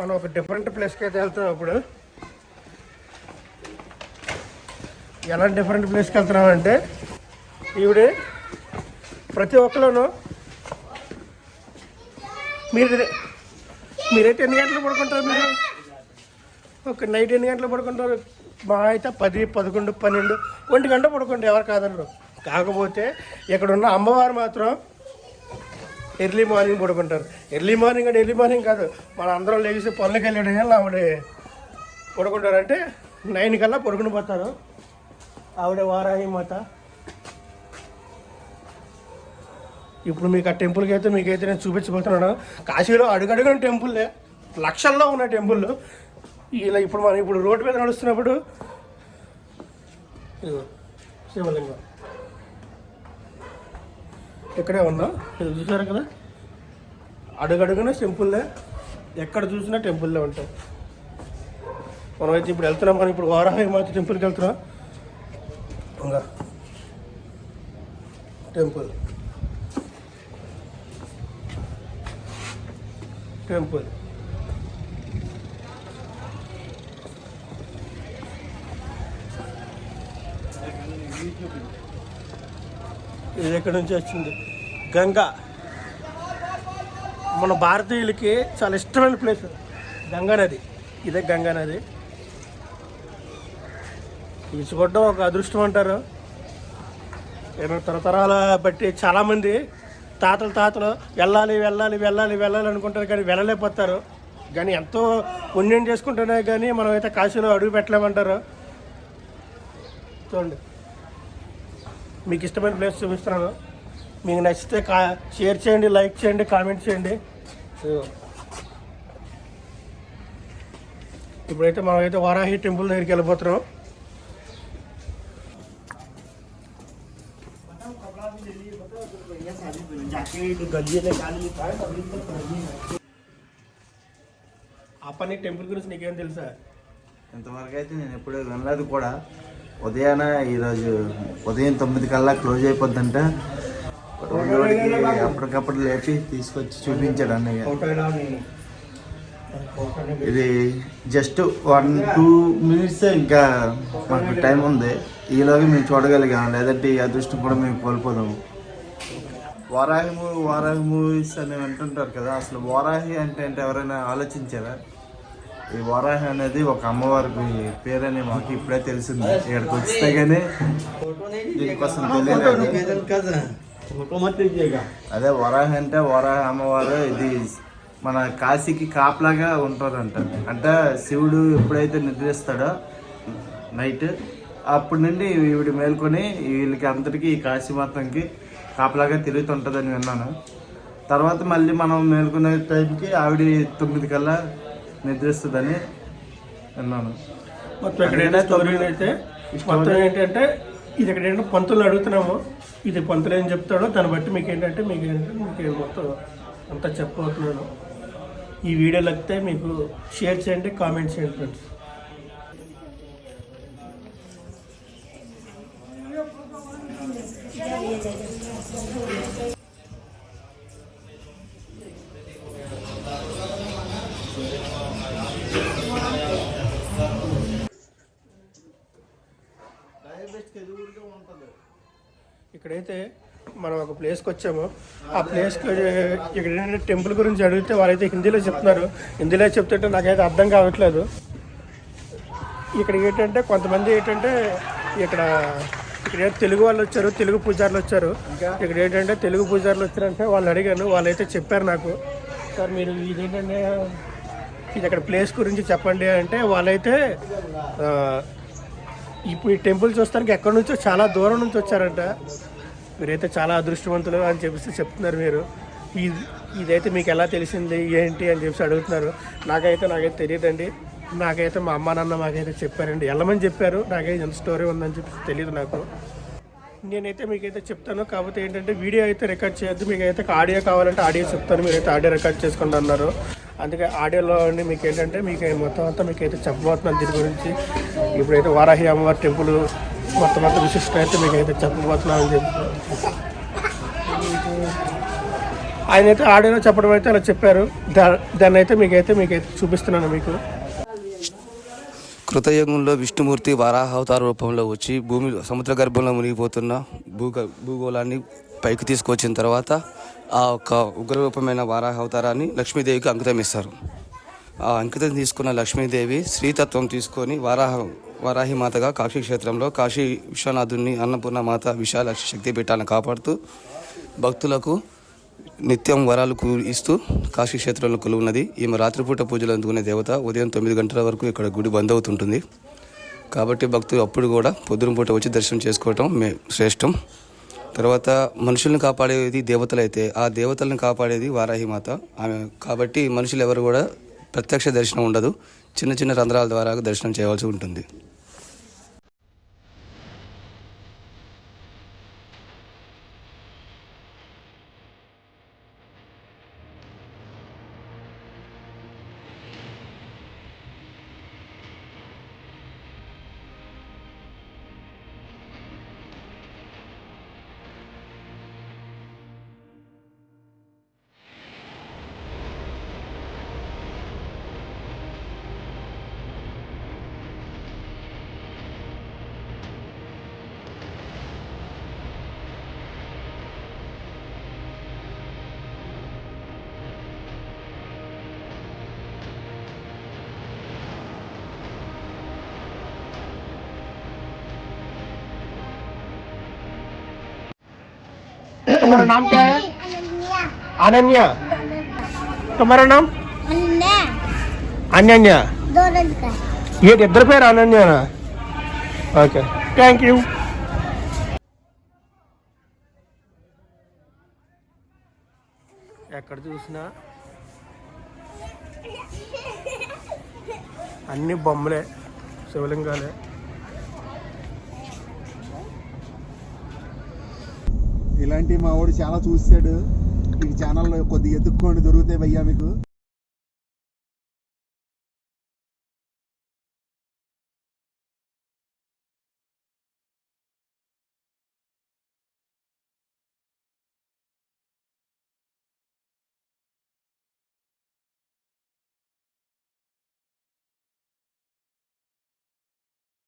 మనం ఒక డిఫరెంట్ ప్లేస్కి అయితే వెళ్తున్నాం ఇప్పుడు. ఎలా డిఫరెంట్ ప్లేస్కి వెళ్తున్నామంటే ఈవిడ ప్రతి ఒక్కలోనూ మీరు మీరైతే ఎన్ని గంటలు పడుకుంటారు మీరు? ఒక నైట్ ఎన్ని గంటలు పడుకుంటారు? మా అయితే పది పదకొండు పన్నెండు ఒంటి గంట పడుకోండి ఎవరు కాదన్నారు కాకపోతే ఇక్కడ ఉన్న అమ్మవారు మాత్రం ఎర్లీ మార్నింగ్ పడుకుంటారు. ఎర్లీ మార్నింగ్ అంటే ఎర్లీ మార్నింగ్ కాదు. మన అందరం లేచి పనులకు వెళ్ళడం ఆవిడ పడుకుంటారు అంటే నైన్ కల్లా పడుకుని పోతారు. ఆవిడ వారాహి మాత. ఇప్పుడు మీకు ఆ టెంపుల్కి అయితే మీకైతే నేను చూపించబోతున్నాను. కాశీలో అడుగడుగున టెంపుల్లే లక్షల్లో ఉన్న టెంపుల్ ఇలా ఇప్పుడు మనం ఇప్పుడు రోడ్డు మీద నడుస్తున్నప్పుడు శివలింగం. ఇక్కడే ఉందా? ఇది చూసారు కదా? అడుగడుగున టెంపుల్లే ఎక్కడ చూసినా టెంపుల్లే ఉంటాయి మనమైతే ఇప్పుడు వెళ్తున్నాం మనం ఇప్పుడు వారాహి మాత టెంపుల్కి వెళ్తున్నాం. ఇంకా టెంపుల్. టెంపుల్. ఇది ఎక్కడి నుంచి వచ్చింది? గంగా. మన భారతీయులకి చాలా ఇష్టమైన ప్లేస్ గంగా నది. ఇదే గంగా నది. ఈచుకోవడం ఒక అదృష్టం అంటారు. ఏమైనా తరతరాల బట్టి చాలామంది తాతలు తాతలు వెళ్ళాలి వెళ్ళాలి వెళ్ళాలి వెళ్ళాలి అనుకుంటారు కానీ వెళ్ళలేకపోతారు. కానీ ఎంతో పుణ్యం చేసుకుంటేనే కానీ మనం అయితే కాశీలో అడుగు పెట్టలేమంటారు. చూడండి. మీకు ఇష్టమైన ప్లేస్ చూపిస్తున్నాను. మీకు నచ్చితే కా షేర్ చేయండి లైక్ చేయండి కామెంట్ చేయండి. ఇప్పుడైతే మనం అయితే వారాహి టెంపుల్ దగ్గరికి వెళ్ళిపోతున్నాం ఆ పని టెంపుల్ గురించి నీకేం తెలుసా? ఇంతవరకు అయితే నేను ఎప్పుడూ వినలేదు కూడా. ఉదయాన ఈరోజు ఉదయం తొమ్మిది కల్లా క్లోజ్ అయిపోద్దంట. రోజువాడికి అప్పటికప్పుడు లేపి తీసుకొచ్చి చూపించాడు అన్నయ్య. ఇది జస్ట్ వన్ టూ మినిట్స్ ఇంకా మాకు టైం ఉంది. ఈలోగా మేము చూడగలిగాం. లేదంటే ఈ అదృష్టం కూడా మేము కోల్పోదాము. వారాహి మూవీ వారాహి మూవీస్ అని అంటుంటారు కదా అసలు వారాహి అంటే అంటే ఎవరైనా ఆలోచించారా? ఈ వరాహ అనేది ఒక అమ్మవారికి పేరని మాకు ఇప్పుడే తెలిసింది. ఇక్కడికి వస్తే కానీ దీనికోసం తెలియలేదు. అదే వరాహి అంటే వరాహి అమ్మవారు ఇది మన కాశీకి కాపలాగా ఉంటారంట. అంటే శివుడు ఎప్పుడైతే నిద్రిస్తాడో నైట్ అప్పటి నుండి ఈవిడ మేల్కొని వీళ్ళకి అందరికీ ఈ కాశీ మొత్తంకి కాపలాగా తిరుగుతుంటుందని విన్నాను. తర్వాత మళ్ళీ మనం మేల్కొనే టైంకి ఆవిడ తొమ్మిది కల్లా నిద్రిస్తుందని విన్నాను. మొత్తం ఎక్కడైనా అయితే మొత్తం ఏంటంటే ఇది ఏంటంటే పంతులు అడుగుతున్నాము ఇది పంతులు ఏం చెప్తాడో దాన్ని బట్టి మీకు ఏంటంటే మీకు ఏంటంటే మీకు మొత్తం అంతా చెప్పబోతున్నాను. ఈ వీడియో నచ్చితే మీకు షేర్ చేయండి కామెంట్ చేయండి ఫ్రెండ్స్. ఇక్కడైతే మనం ఒక ప్లేస్కి వచ్చాము. ఆ ప్లేస్కి ఇక్కడ ఏంటంటే టెంపుల్ గురించి అడిగితే వాళ్ళైతే హిందీలో చెప్తున్నారు. హిందీలో చెప్తుంటే నాకైతే అర్థం కావట్లేదు. ఇక్కడ ఏంటంటే కొంతమంది ఏంటంటే ఇక్కడ ఇక్కడ తెలుగు వాళ్ళు వచ్చారు తెలుగు పూజారులు వచ్చారు. ఇక్కడ ఏంటంటే తెలుగు పూజారులు వచ్చారంటే వాళ్ళని అడిగాను. వాళ్ళైతే చెప్పారు నాకు. సార్ మీరు ఇదేంటంటే ఇది అక్కడ ప్లేస్ గురించి చెప్పండి అంటే వాళ్ళైతే ఇప్పుడు ఈ టెంపుల్ చూస్తానికి ఎక్కడి నుంచో చాలా దూరం నుంచి వచ్చారంట. మీరైతే చాలా అదృష్టవంతులు అని చెప్పేసి చెప్తున్నారు మీరు. ఇది ఇదైతే మీకు ఎలా తెలిసింది ఏంటి అని చెప్పేసి అడుగుతున్నారు. నాకైతే నాకైతే తెలియదండి. నాకైతే మా అమ్మ నాన్న మాకైతే చెప్పారండి. వెళ్ళమని చెప్పారు. నాకైతే ఎంత స్టోరీ ఉందని చెప్పి తెలియదు నాకు. నేనైతే మీకైతే చెప్తాను. కాకపోతే ఏంటంటే వీడియో అయితే రికార్డ్ చేయొద్దు. మీకు అయితే ఆడియో కావాలంటే ఆడియో చెప్తాను. మీరైతే ఆడియో రికార్డ్ చేసుకోండి అన్నారు. అందుకే ఆడియోలో అండి మీకు ఏంటంటే మీకు మొత్తం అంతా మీకు అయితే చెప్పబోతున్నాను. దీని గురించి ఇప్పుడైతే వారాహి అమ్మవారి టెంపుల్ మొత్తం అంతా విశిష్టం అయితే మీకు అయితే చెప్పబోతున్నాను అని చెప్పి. ఆయన అయితే ఆడియో చెప్పడం అయితే అలా చెప్పారు. దా దాన్ని అయితే మీకైతే మీకైతే చూపిస్తున్నాను మీకు. కృతయుగంలో విష్ణుమూర్తి వరాహ రూపంలో వచ్చి భూమి సముద్ర గర్భంలో మునిగిపోతున్న భూగ భూగోళాన్ని పైకి తీసుకొచ్చిన తర్వాత ఆ యొక్క ఉగ్రరూపమైన వరాహవతారాన్ని లక్ష్మీదేవికి అంకితం ఇస్తారు. ఆ అంకితం తీసుకున్న లక్ష్మీదేవి శ్రీతత్వం తీసుకొని వరాహ వరాహి మాతగా కాశీ క్షేత్రంలో కాశీ విశ్వనాథుని అన్నపూర్ణ మాత విశాల శక్తి పీఠాలను కాపాడుతూ భక్తులకు నిత్యం వరాలు కూ ఇస్తూ కాశీ క్షేత్రంలో కొలువున్నది. ఈమె రాత్రిపూట పూజలు అందుకునే దేవత ఉదయం తొమ్మిది గంటల వరకు ఇక్కడ గుడి బంద్ అవుతుంటుంది. కాబట్టి భక్తులు అప్పుడు కూడా పొద్దున పూట వచ్చి దర్శనం చేసుకోవటం మే శ్రేష్టం. తర్వాత మనుషుల్ని కాపాడేది దేవతలైతే ఆ దేవతలను కాపాడేది వారాహి మాత. ఆమె కాబట్టి మనుషులు ఎవరు కూడా ప్రత్యక్ష దర్శనం ఉండదు. చిన్న చిన్న రంధ్రాల ద్వారా దర్శనం చేయవలసి ఉంటుంది. तुम्हारा नाम क्या है अनन्या तुम्हारा नाम अन्य అన్యన్య दो रंग का ఏంటి ఇద్దరు పేరు అనన్యనా ఓకే థ్యాంక్ యూ ఎక్కడ చూసినా అన్ని బొమ్మలే శివలింగాలే ఇలాంటి మా వాడు చాలా చూసాడు ఈ ఛానల్లో కొద్దిగా ఎత్తుక్కోండి దొరుకుతాయి భయ్యా మీకు.